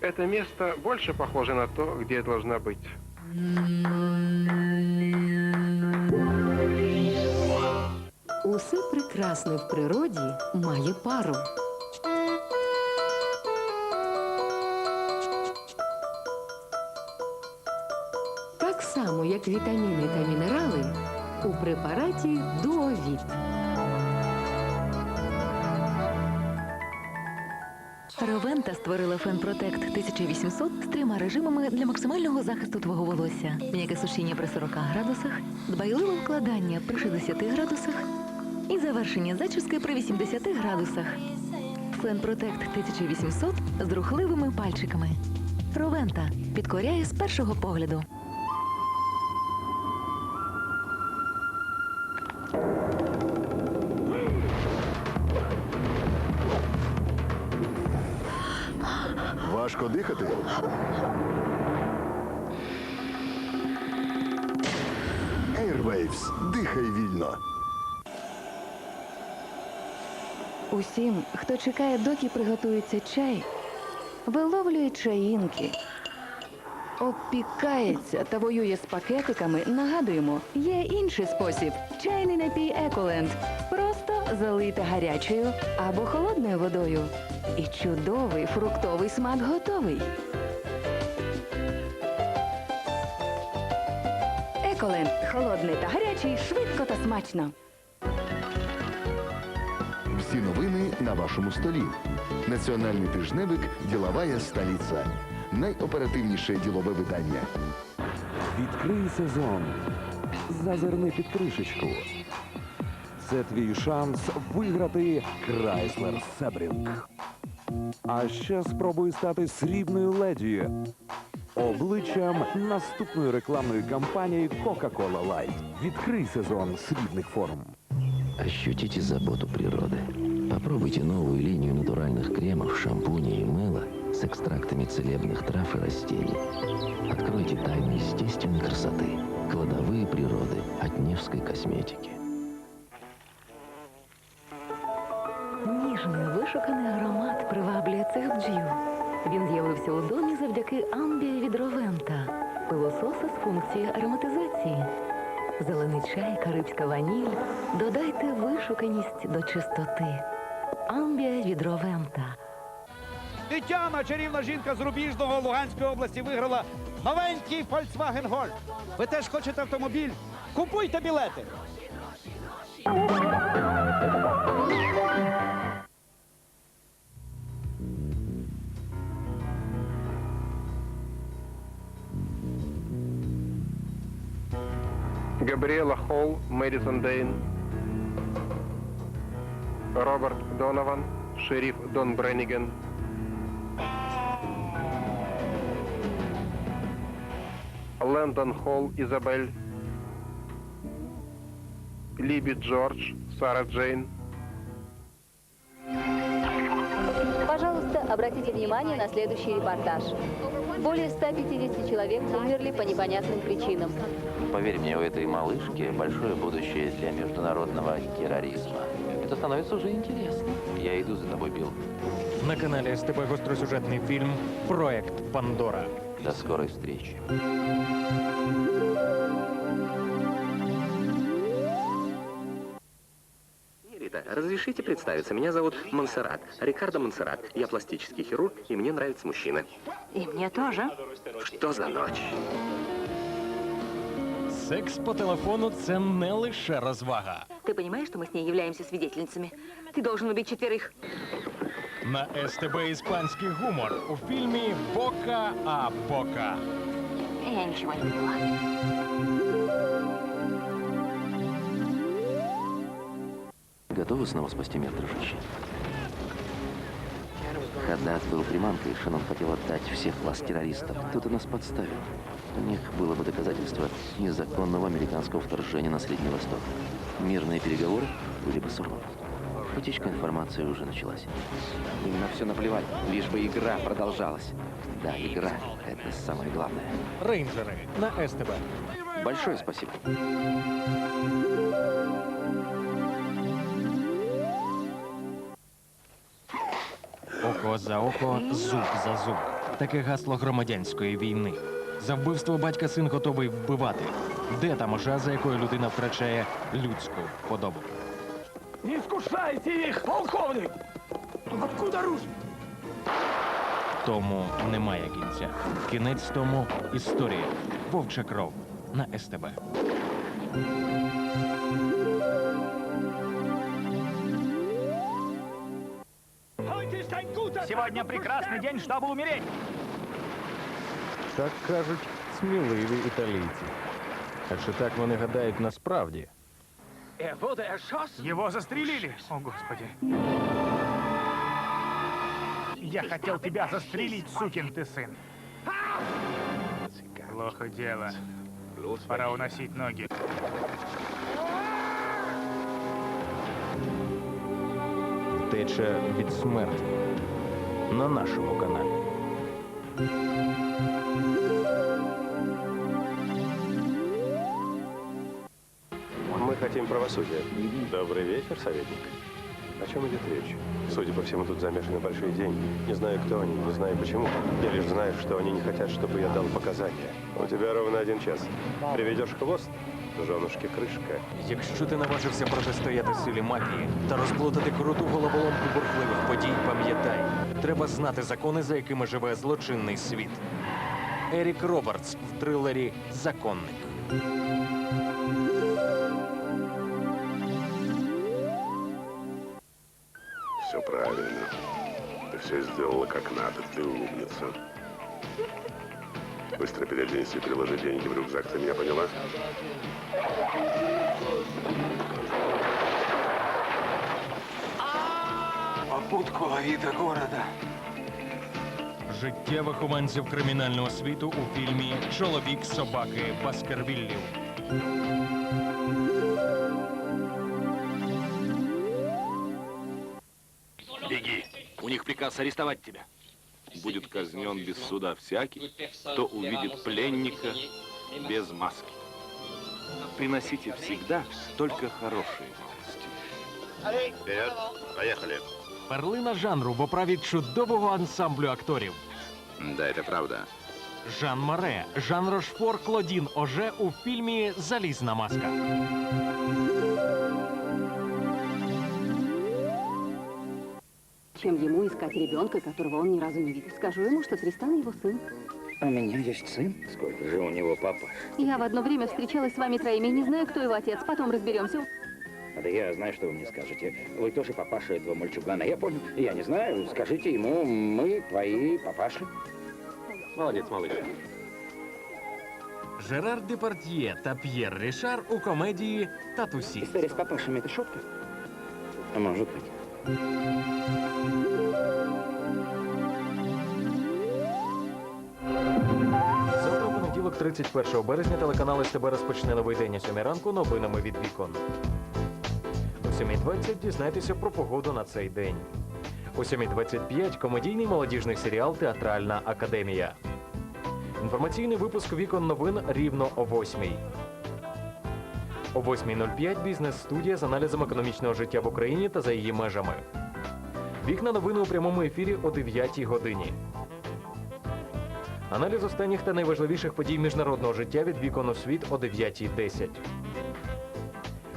Это место больше похоже на то, где я должна быть. Усе прекрасне в природі має пару. Так само, як вітаміни та мінерали у препараті Дуовіт. Ровента створила Фенпротект 1800 з трьома режимами для максимального захисту твого волосся. М'яке сушіння при 40 градусах, дбайливе вкладання при 60 градусах і завершення зачіски при 80 градусах. Фенпротект 1800 з рухливими пальчиками. Ровента підкоряє з першого погляду. Важко дихати? Airwaves. Дихай вільно. Усім, хто чекає, доки приготується чай, виловлює чаїнки. Опікається та воює з пакетиками, нагадуємо, є інший спосіб. Чайний напій Еколенд. Просто залийте гарячою або холодною водою. І чудовий фруктовий смак готовий. Еколенд. Холодний та гарячий, швидко та смачно. Всі новини на вашому столі. Національний тижневик Діловая столиця. Найоперативніше ділове видання. Відкрий сезон. Зазирни під кришечку. Це твій шанс виграти Chrysler Sebring. А ще спробуй стати срібною леді. Обличчям наступної рекламної кампанії Coca-Cola Light. Відкрий сезон срібних форм. Ощутите заботу природы. Попробуйте новую линию натуральных кремов, шампуней и мыла с экстрактами целебных трав и растений. Откройте тайны естественной красоты. Кладовые природы от Невской косметики. Ніжний вишуканий аромат приваблює цих бджіл. Він з'явився у домі завдяки амбія від Ровента, пилососа з функцією ароматизації. Зелений чай, карибська ваніль. Додайте вишуканість до чистоти. Амбія від Ровента. Тетяна, чарівна жінка з Рубіжного Луганської області, виграла новенький Volkswagen Golf. Ви теж хочете автомобіль? Купуйте білети. Габриэла Холл, Мэдисон Дейн, Роберт Донован, шериф Дон Бренниген, Лэндон Холл, Изабель, Либи Джордж, Сара Джейн, Пожалуйста, обратите внимание на следующий репортаж. Более 150 человек умерли по непонятным причинам. Поверь мне, у этой малышки большое будущее для международного терроризма. Это становится уже интересно. Я иду за тобой, Билл. На каналі СТБ гостросюжетний фільм Проект Пандора. До скорой встречи. разрешите представиться? Меня зовут Монсеррат. Рикардо Монсеррат. Я пластический хирург, и мне нравятся мужчины. І мені теж. Что за ночь? Секс по телефону це не лише розвага. Ты понимаешь, что мы с ней являемся свидетельницами? Ты должен убить четверых. На СТБ іспанський гумор у фільмі Бока а Бока. Я ничего не поняла. Готовы снова спасти мир, дружище? Хаддат был приманкой, Шанон хотел отдать всех вас террористов. Кто-то нас подставил. У них было бы доказательство незаконного американского вторжения на Средний Восток. Мирные переговоры были бы сорваны. Утечка информации уже началась. Им на все наплевать, лишь бы игра продолжалась. Да, игра — это самое главное. Рейнджери на СТБ. Большое спасибо. Око за око, зуб за зуб. таке гасло громадянської війни. За вбивство батька син готовий вбивати. Де та межа, за якою людина втрачає людську подобу? Не искушайте их, полковник! Откуда Русь? Тому немає кінця. Кінець тому історія. Вовча кров на СТБ. Сегодня прекрасный день, чтобы умереть. Так кажуть сміливі італійці. А чи так вони гадають насправді? Его застрелили. О, Господи. Я хотел тебя застрелить, сукин ты сын. Плохо дело. Пора уносить ноги. Втеча від смерті на нашому каналі. Мы хотим правосудия. Добрый вечер, советник. О чем идет речь? Судя по всему, тут замешаны большие деньги. Не знаю, кто они, не знаю почему. Я лишь знаю, что они не хотят, чтобы я дал показания. У тебя ровно один час. Приведешь хвост, женушке крышка. Якщо ти наважився протистояти силі мафії та розплутати круту головоломку бурхливих подій, пам'ятай, треба знати закони, за якими живе злочинний світ. Ерік Робертс в трилері Законник. Все правильно. Ты все сделала как надо. Ты умница. Быстро переоденься и приложи деньги в рюкзак. Ты меня поняла? Попутку Авида города. Життя вихованців кримінального світу у фільмі Чоловік собаки Баскервіллів. Беги. У них приказ арестовать тебя. Будет казнен без суда всякий, кто увидит пленника без маски. Приносите всегда только хорошие новости. Вперед, поехали. Перлина жанру в оправі чудового ансамблю акторів. Да, это правда. Жан Маре, Жан Рошфор, Клодін Оже у фільмі Залізна маска. Чем ему искать ребенка, которого он ни разу не видел? Скажу ему, что Тристан его сын. У меня есть сын. Сколько же у него папа? Я в одно время встречалась с вами троими, не знаю, кто его отец. Потом разберемся. Да я знаю, что вы мне скажете. Вы тоже папаша этого мальчугана. Я понял. Я не знаю. Скажите ему, мы твои папаши. Молодец, малыш. Жерар Депардьє та П'єр Рішар у комедії Татусі. История с папашами – это шутка? А может 31 березня, телеканал СТБ розпочне новий день о 7 ранку новинами від вікон. О 7.20 дізнайтеся про погоду на цей день. О 7.25 комедійний молодіжний серіал Театральна академія. Інформаційний випуск вікон новин рівно о 8. О 8.05 бізнес-студія з аналізом економічного життя в Україні та за її межами. Вікна новини у прямому ефірі о 9 годині. Аналіз останніх та найважливіших подій міжнародного життя від вікон у світ о 9.10.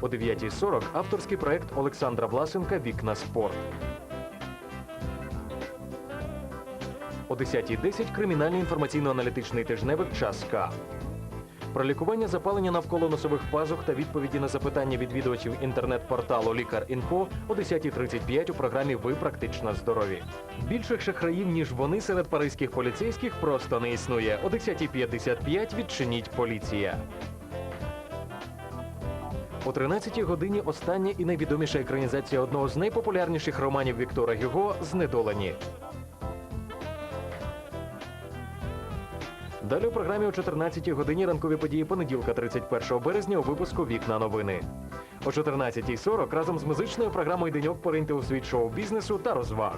О 9.40 авторський проект Олександра Власенка Вікна спорт. О 10.10 кримінальний інформаційно-аналітичний тижневик Час К. Про лікування запалення навколо носових пазух та відповіді на запитання відвідувачів інтернет-порталу Лікар.Інфо о 10.35 у програмі Ви практично здорові. Більших шахраїв, ніж вони серед паризьких поліцейських, просто не існує. О 10.55 відчиніть поліція. О 13-й годині остання і найвідоміша екранізація одного з найпопулярніших романів Віктора Гюго Знедолені. Далі у програмі о 14-й годині ранкові події понеділка 31 березня у випуску Вікна новини. О 14.40 разом з музичною програмою Деньок пориньте у світ шоу-бізнесу та розваг.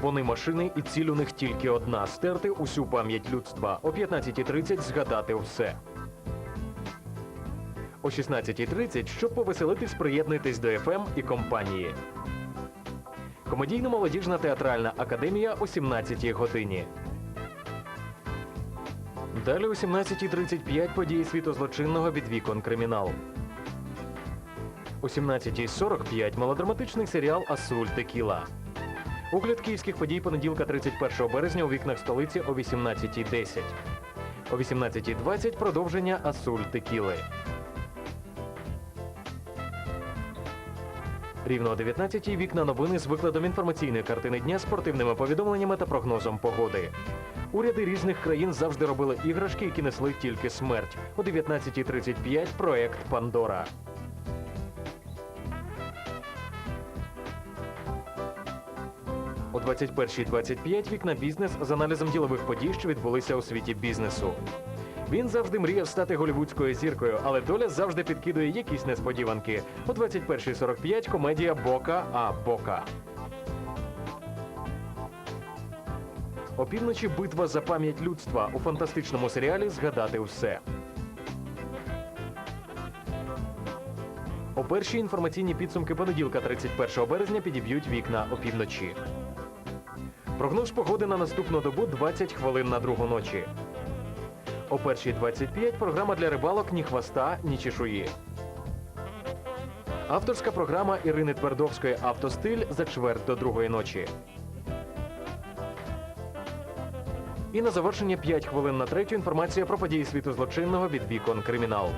Вони машини і ціль у них тільки одна стерти усю пам'ять людства. О 15.30 згадати все. О 16.30, щоб повеселитись, приєднуйтесь до ФМ і компанії. Комедійно-молодіжна театральна академія о 17 годині. Далі о 17.35 події світу злочинного від вікон кримінал. О 17.45 мелодраматичний серіал Асуль Текіла. Огляд київських подій понеділка 31 березня у вікнах столиці о 18.10. О 18.20 продовження Асуль Текіли. Рівно о 19-й вікна новини з викладом інформаційної картини дня, спортивними повідомленнями та прогнозом погоди. Уряди різних країн завжди робили іграшки, які несли тільки смерть. О 19.35 проект Пандора. О 21.25 вікна бізнес з аналізом ділових подій, що відбулися у світі бізнесу. Він завжди мріяв стати голівудською зіркою, але доля завжди підкидує якісь несподіванки. О 21.45 комедія Бока а Бока. Опівночі битва за пам'ять людства у фантастичному серіалі Згадати все. О перші інформаційні підсумки понеділка 31 березня підіб'ють вікна опівночі. Прогноз погоди на наступну добу 20 хвилин на другу ночі. О першій 25 програма для рибалок ні хвоста, ні чешуї. Авторська програма Ірини Твердовської Автостиль за чверть до другої ночі. І на завершення 5 хвилин на третю інформація про події світу злочинного від вікон кримінал.